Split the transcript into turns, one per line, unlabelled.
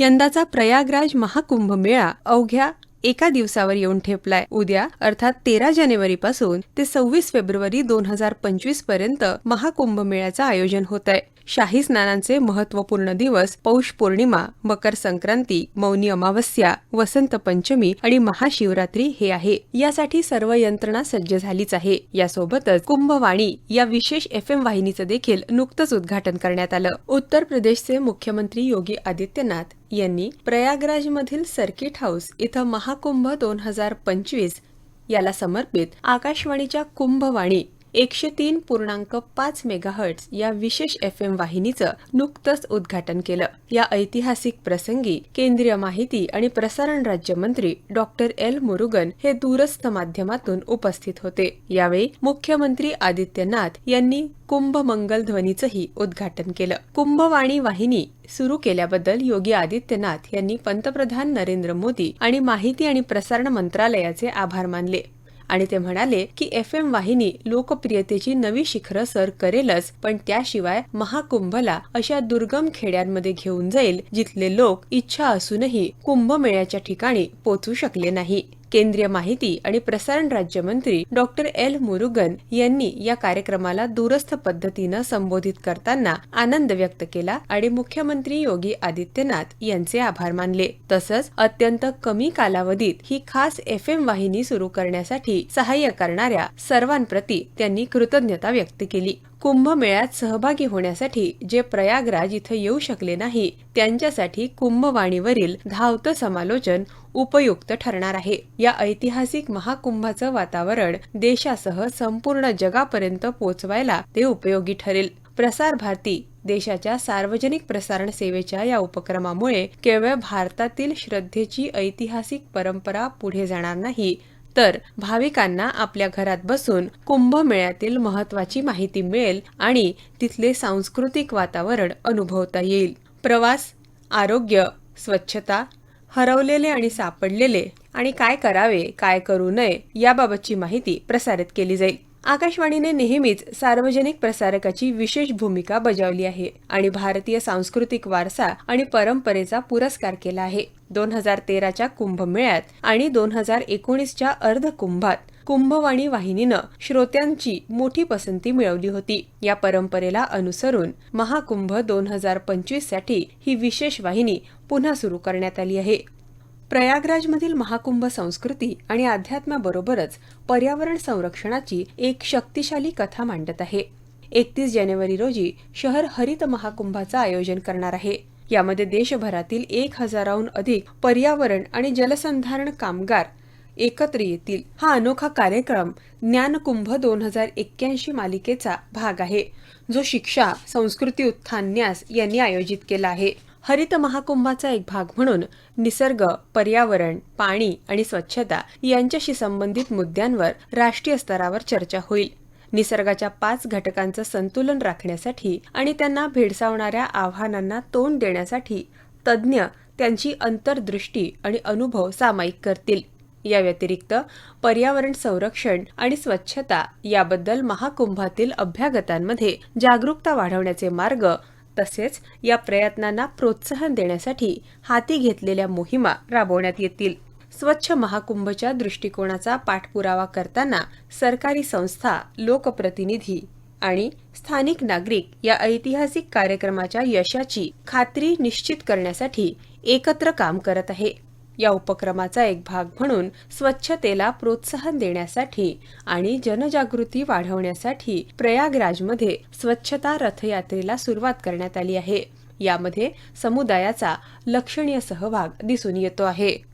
यंदाचा प्रयागराज महाकुंभ मेळा अवघ्या एका दिवसावर येऊन ठेपलाय. उद्या अर्थात तेरा जानेवारी पासून ते सव्वीस फेब्रुवारी दोन हजार पंचवीसपर्यंत महाकुंभ मेळ्याचं आयोजन होत आहे शाही स्नानांचे महत्त्वपूर्ण दिवस पौष पौर्णिमा मकर संक्रांती मौनी अमावस्या वसंत पंचमी आणि महाशिवरात्री हे आहे. यासाठी सर्व यंत्रणा सज्ज झालीच आहे. यासोबतच कुंभवाणी या विशेष एफ एम वाहिनीचं देखील नुकतंच उद्घाटन करण्यात आलं. उत्तर प्रदेशचे मुख्यमंत्री योगी आदित्यनाथ यांनी प्रयागराजमधील सर्किट हाऊस इथं महाकुंभ दोन हजार पंचवीस याला समर्पित आकाशवाणीच्या कुंभवाणी एकशे तीन पूर्णांक पाच मेगाहर्ट्स या विशेष एफ एम वाहिनीचं नुकतंच उद्घाटन केलं. या ऐतिहासिक प्रसंगी केंद्रीय माहिती आणि प्रसारण राज्यमंत्री डॉक्टर एल. मुरुगन हे दूरस्थ माध्यमातून उपस्थित होते. यावेळी मुख्यमंत्री आदित्यनाथ यांनी कुंभ मंगल ध्वनीचंही उद्घाटन केलं. कुंभवाणी वाहिनी सुरू केल्याबद्दल योगी आदित्यनाथ यांनी पंतप्रधान नरेंद्र मोदी आणि माहिती आणि प्रसारण मंत्रालयाचे आभार मानले. आणि ते म्हणाले की एफ एम वाहिनी लोकप्रियतेची नवी शिखरं सर करेलच पण त्याशिवाय महाकुंभला अशा दुर्गम खेड्यांमध्ये घेऊन जाईल जिथले लोक इच्छा असूनही कुंभमेळ्याच्या ठिकाणी पोचू शकले नाही. केंद्रीय माहिती आणि प्रसारण राज्यमंत्री डॉक्टर एल. मुरुगन यांनी या कार्यक्रमाला दूरस्थ पद्धतीनं संबोधित करताना आनंद व्यक्त केला आणि मुख्यमंत्री योगी आदित्यनाथ यांचे आभार मानले. तसंच अत्यंत कमी कालावधीत ही खास एफ एम वाहिनी सुरू करण्यासाठी सहाय्य करणाऱ्या सर्वांप्रती त्यांनी कृतज्ञता व्यक्त केली. कुंभमेळ्यात सहभागी होण्यासाठी जे प्रयागराज इथं येऊ शकले नाही त्यांच्यासाठी कुंभवाणीवरील धावतं समालोचन उपयुक्त ठरणार आहे. या ऐतिहासिक महाकुंभाचं वातावरण देशासह संपूर्ण जगापर्यंत पोचवायला ते उपयोगी ठरेल. प्रसार भारती देशाच्या सार्वजनिक प्रसारण सेवेच्या या उपक्रमामुळे केवळ भारतातील श्रद्धेची ऐतिहासिक परंपरा पुढे जाणार नाही तर भाविकांना आपल्या घरात बसून कुंभमेळ्यातील महत्वाची माहिती मिळेल आणि तिथले सांस्कृतिक वातावरण अनुभवता येईल. प्रवास आरोग्य स्वच्छता हरवलेले आणि सापडलेले आणि काय करावे काय करू नये याबाबतची माहिती प्रसारित केली जाईल. आकाशवाणीने नेहमीच सार्वजनिक प्रसारकाची विशेष भूमिका बजावली आहे आणि भारतीय सांस्कृतिक वारसा आणि परंपरेचा पुरस्कार केला आहे. दोन हजार तेराच्या कुंभमेळ्यात आणि दोन हजार एकोणीसच्या अर्धकुंभात कुंभवाणी वाहिनीनं श्रोत्यांची मोठी पसंती मिळवली होती. या परंपरेला अनुसरून महाकुंभ दोन हजार पंचवीससाठी ही विशेष वाहिनी पुन्हा सुरू करण्यात आली आहे. प्रयागराजमधील महाकुंभ संस्कृती आणि अध्यात्माबरोबरच पर्यावरण संरक्षणाची एक शक्तिशाली कथा मांडत आहे. एकतीस जानेवारी रोजी शहर हरित महाकुंभाचं आयोजन करणार आहे. यामध्ये देशभरातील एक हजाराहून अधिक पर्यावरण आणि जलसंधारण कामगार एकत्र येतील. हा अनोखा कार्यक्रम ज्ञानकुंभ दोन हजार एक्क्याऐंशी मालिकेचा भाग आहे जो शिक्षा संस्कृती उत्थान न्यास यांनी आयोजित केला आहे. हरित महाकुंभाचा एक भाग म्हणून निसर्ग पर्यावरण पाणी आणि स्वच्छता यांच्याशी संबंधित मुद्द्यांवर राष्ट्रीय स्तरावर चर्चा होईल. निसर्गाच्या पाच घटकांचं संतुलन राखण्यासाठी आणि त्यांना भेडसावणाऱ्या आव्हानांना तोंड देण्यासाठी तज्ज्ञ त्यांची अंतर्दृष्टी आणि अनुभव सामायिक करतील. या व्यतिरिक्त पर्यावरण संरक्षण आणि स्वच्छता याबद्दल महाकुंभातील अभ्यागतांमध्ये जागरूकता वाढवण्याचे मार्ग तसेच या प्रयत्नांना प्रोत्साहन देण्यासाठी हाती घेतलेल्या मोहिमा राबवण्यात येतील. स्वच्छ महाकुंभच्या दृष्टिकोनाचा पाठपुरावा करताना सरकारी संस्था लोकप्रतिनिधी आणि स्थानिक नागरिक या ऐतिहासिक कार्यक्रमाच्या यशाची खात्री निश्चित करण्यासाठी एकत्र काम करत आहे. या उपक्रमाचा एक भाग म्हणून स्वच्छतेला प्रोत्साहन देण्यासाठी आणि जनजागृती वाढवण्यासाठी प्रयागराजमध्ये स्वच्छता रथयात्रेला सुरुवात करण्यात आली आहे. यामध्ये समुदायाचा लक्षणीय सहभाग दिसून येतो आहे.